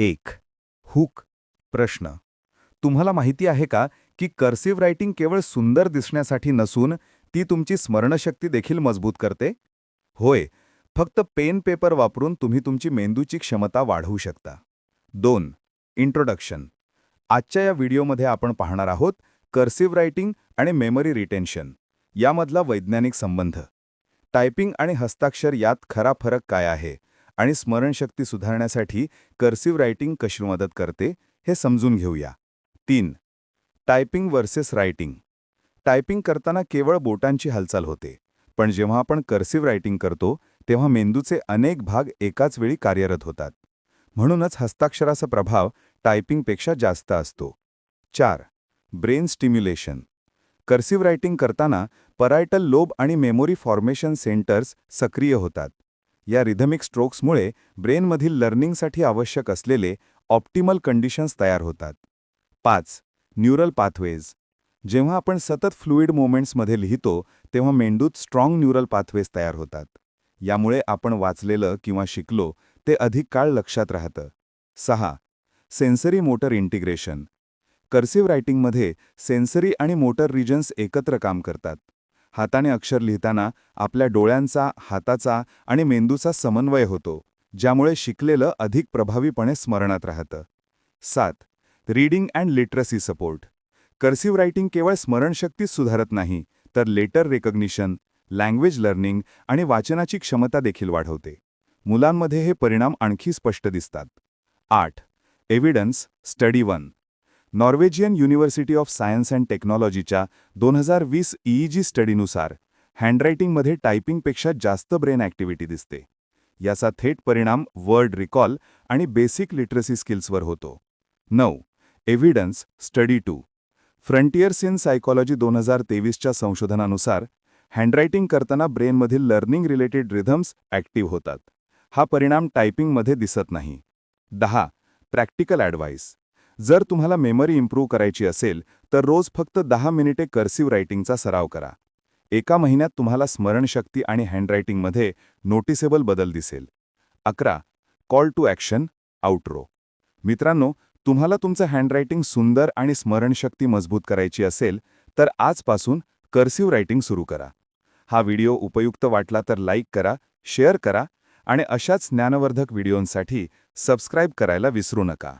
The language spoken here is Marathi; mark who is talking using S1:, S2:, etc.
S1: एक. हुक. प्रश्न. तुम्हाला माहिती आहे का की कर्सिव्ह रायटिंग केवळ सुंदर दिसण्यासाठी नसून ती तुमची स्मरणशक्ती देखील मजबूत करते? होय. फक्त पेन पेपर वापरून तुम्ही तुमची मेंदूची क्षमता वाढवू शकता. दोन. इंट्रोडक्शन आजच्या या व्हिडिओमध्ये आपण पाहणार आहोत कर्सिव्ह रायटिंग आणि मेमरी रिटेन्शन यामधला वैज्ञानिक संबंध. टायपिंग आणि हस्ताक्षर यात खरा फरक काय आहे? आणि स्मरणशक्ती सुधारण्यासाठी कर्सिव्ह रायटिंग कशी मदत करते हे समजून घेऊया. तीन टायपिंग वर्सेस रायटिंग. टायपिंग करताना केवळ बोटांची हालचाल होते पण जेव्हा आपण कर्सिव्ह रायटिंग करतो तेव्हा मेंदूचे अनेक भाग एकाच वेळी कार्यरत होतात. म्हणूनच हस्ताक्षराचा प्रभाव टायपिंगपेक्षा जास्त असतो. चार ब्रेन स्टिम्युलेशन. कर्सिव्ह रायटिंग करताना परायटल लोब आणि मेमोरी फॉर्मेशन सेंटर्स सक्रिय होतात. या रिधमिक स्ट्रोक्समुळे ब्रेनमधील लर्निंगसाठी आवश्यक असलेले ऑप्टिमल कंडिशन्स तयार होतात. पाच न्यूरल पाथवेज जेव्हा आपण सतत फ्लुईड मोमेंट्समध्ये लिहितो तेव्हा मेंदूत स्ट्रॉंग न्यूरल पाथवेज तयार होतात. यामुळे आपण वाचलेलं किंवा शिकलो ते अधिक काळ लक्षात राहतं. सहा सेन्सरी मोटर इंटिग्रेशन कर्सिव्ह रायटिंगमध्ये सेन्सरी आणि मोटर रिजन्स एकत्र काम करतात. हाताने अक्षर लिहिताना आपल्या डोळ्यांचा हाताचा आणि मेंदूचा समन्वय होतो ज्यामुळे शिकलेलं अधिक प्रभावीपणे स्मरणात राहतं. सात. Reading and literacy support. Cursive writing केवळ स्मरणशक्तीच सुधारत नाही तर लेटर रेकग्निशन लँग्वेज लर्निंग आणि वाचनाची क्षमता देखील वाढवते. मुलांमध्ये हे परिणाम आणखी स्पष्ट दिसतात. आठ. Evidence study one. Norwegian university of science and टेक्नॉलॉजीच्या दोन हजार वीस ईईजी स्टडीनुसार हँडरायटिंगमध्ये टायपिंगपेक्षा जास्त ब्रेन ॲक्टिव्हिटी दिसते. याचा थेट परिणाम वर्ड रिकॉल आणि बेसिक लिटरसी स्किल्सवर होतो. नऊ. Evidence study two. Frontiers in psychology दोन हजार तेवीसच्या संशोधनानुसार हँडरायटिंग करताना ब्रेनमधील लर्निंग रिलेटेड रिथम्स ॲक्टिव्ह होतात. हा परिणाम टायपिंगमध्ये दिसत नाही. दहा. प्रॅक्टिकल ॲडवाईस जर तुम्हाला मेमरी इम्प्रूव्ह करायची असेल तर रोज फक्त दहा मिनिटे कर्सिव्ह रायटिंगचा सराव करा. एका महिन्यात तुम्हाला स्मरणशक्ती आणि हँडरायटिंगमध्ये नोटिसेबल बदल दिसेल. अकरा. Call to action outro. मित्रांनो तुम्हाला तुमचं हँडरायटिंग सुंदर आणि स्मरणशक्ती मजबूत करायची असेल तर आजपासून कर्सिव्ह रायटिंग सुरू करा. हा व्हिडिओ उपयुक्त वाटला तर लाईक करा शेअर करा आणि अशाच ज्ञानवर्धक व्हिडिओंसाठी सबस्क्राईब करायला विसरू नका.